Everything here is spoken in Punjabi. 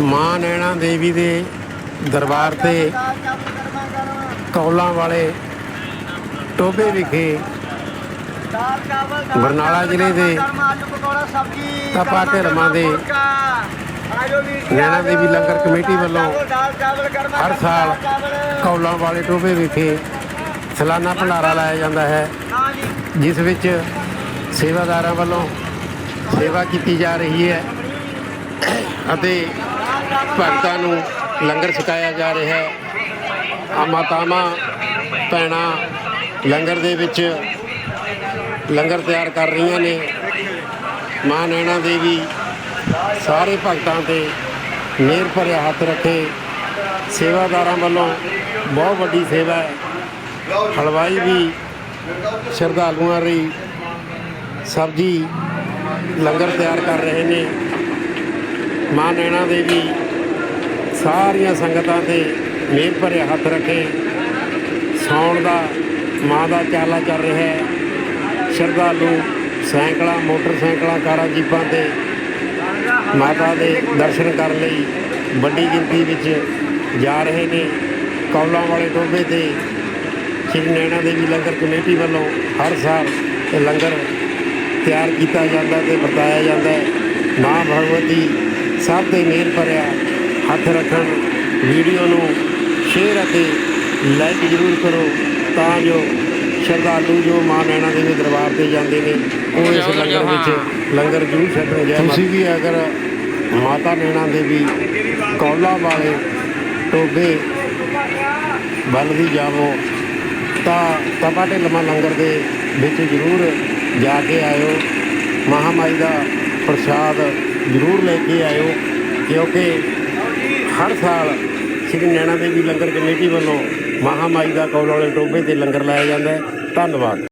ਮਾਂ ਨੈਣਾ ਦੇਵੀ ਦੇ ਦਰਬਾਰ ਤੇ ਕੌਲਾਂ ਵਾਲੇ ਟੋਬੇ ਵਿਖੇ ਬਰਨਾਲਾ ਜ਼ਿਲ੍ਹੇ ਦੇ ਤਪਾ ਢਿਲਮਾਂ ਦੇ ਨੈਣਾ ਦੇਵੀ ਲੰਗਰ ਕਮੇਟੀ ਵੱਲੋਂ ਹਰ ਸਾਲ ਕੌਲਾਂ ਵਾਲੇ ਟੋਬੇ ਵਿਖੇ ਸਲਾਨਾ ਭੰਡਾਰਾ ਲਾਇਆ ਜਾਂਦਾ ਹੈ, ਜਿਸ ਵਿੱਚ ਸੇਵਾਦਾਰਾਂ ਵੱਲੋਂ ਸੇਵਾ ਕੀਤੀ ਜਾ ਰਹੀ ਹੈ ਅਤੇ ਭਗਤਾਂ ਨੂੰ ਲੰਗਰ ਛਕਾਇਆ ਜਾ ਰਿਹਾ ਹੈ। ਆ ਮਾਤਾਵਾਂ, ਭੈਣਾਂ ਲੰਗਰ ਦੇ ਵਿੱਚ ਲੰਗਰ ਤਿਆਰ ਕਰ ਰਹੀਆਂ ਨੇ। ਮਾਂ ਨੈਣਾ ਦੇਵੀ ਸਾਰੇ ਭਗਤਾਂ ਤੇ ਮਿਹਰ ਭਰਿਆ ਹੱਥ ਰੱਖੇ। ਸੇਵਾਦਾਰਾਂ ਵੱਲੋਂ ਬਹੁਤ ਵੱਡੀ ਸੇਵਾ ਹੈ। ਹਲਵਾਈ ਵੀ ਸ਼ਰਧਾਲੂਆਂ ਲਈ ਸਬਜ਼ੀ ਲੰਗਰ ਤਿਆਰ ਕਰ ਰਹੇ ਨੇ। ਮਾਂ ਨੈਣਾ ਦੇਵੀ ਸਾਰੀਆਂ ਸੰਗਤਾਂ ਤੇ ਮੇਰ ਭਰਿਆ ਹੱਥ ਰੱਖੇ। ਸੌਣ ਦਾ ਮਾਂ ਦਾ ਚਾਲਾ ਚੱਲ ਰਿਹਾ ਹੈ। ਸ਼ਰਧਾਲੂ ਸਾਈਕਲਾਂ ਮੋਟਰਸਾਈਕਲਾਂ, ਕਾਰਾਂ, ਜੀਪਾਂ ਤੇ ਮਾਤਾ ਦੇ ਦਰਸ਼ਨ ਕਰਨ ਲਈ ਵੱਡੀ ਗਿਣਤੀ ਵਿੱਚ ਜਾ ਰਹੇ ਨੇ। ਕੌਲਾਂ ਵਾਲੇ ਟੋਭੇ ਤੇ ਸ਼੍ਰੀ ਨੈਣਾ ਦੇਵੀ ਲੰਗਰ ਕਮੇਟੀ ਵੱਲੋਂ ਹਰ ਸਾਲ ਇਹ ਲੰਗਰ ਤਿਆਰ ਕੀਤਾ ਜਾਂਦਾ ਤੇ ਵਰਤਾਇਆ ਜਾਂਦਾ ਹੈ। ਮਾਂ ਭਗਵਤੀ ਸਭ ਤੇ ਮੇਰ ਭਰਿਆ ਹੱਥ ਰੱਖਣ ਵੀਡੀਓ ਨੂੰ ਸ਼ੇਅਰ ਅਤੇ ਲਾਈਕ ਜ਼ਰੂਰ ਕਰੋ ਤਾਂ ਜੋ ਸ਼ਰਧਾਲੂ ਜੋ ਮਾਂ ਨੈਣਾ ਦੇਵੀ ਦਰਬਾਰ ਤੇ ਜਾਂਦੇ ਨੇ ਉਹ ਇਸ ਲੰਗਰ ਵਿੱਚ ਲੰਗਰ ਜ਼ਰੂਰ ਛਕਣ ਜੈ ਤੁਸੀਂ ਵੀ ਅਗਰ ਮਾਤਾ ਨੈਣਾ ਦੇਵੀ ਕੌਲਾ ਵਾਲੇ ਟੋਬੇ ਵੱਲ ਵੀ ਜਾਵੋ ਤਾਂ ਤਪਾ ਢਿਲਮਾ ਲੰਗਰ ਦੇ ਵਿੱਚ ਜ਼ਰੂਰ ਜਾ ਕੇ ਆਇਓ। ਮਹਾਮਾਈ ਦਾ ਪ੍ਰਸ਼ਾਦ ਜ਼ਰੂਰ ਲੈ ਕੇ ਆਇਓ ਕਿਉਂਕਿ ਹਰ ਸਾਲ ਸ਼੍ਰੀ ਨੈਣਾ ਦੇਵੀ ਲੰਗਰ ਕਮੇਟੀ ਵੱਲੋਂ ਮਹਾਮਾਈ ਦਾ ਕੌਲ ਵਾਲੇ ਟੋਭੇ ਤੇ ਲੰਗਰ ਲਾਇਆ ਜਾਂਦਾ ਹੈ। ਧੰਨਵਾਦ।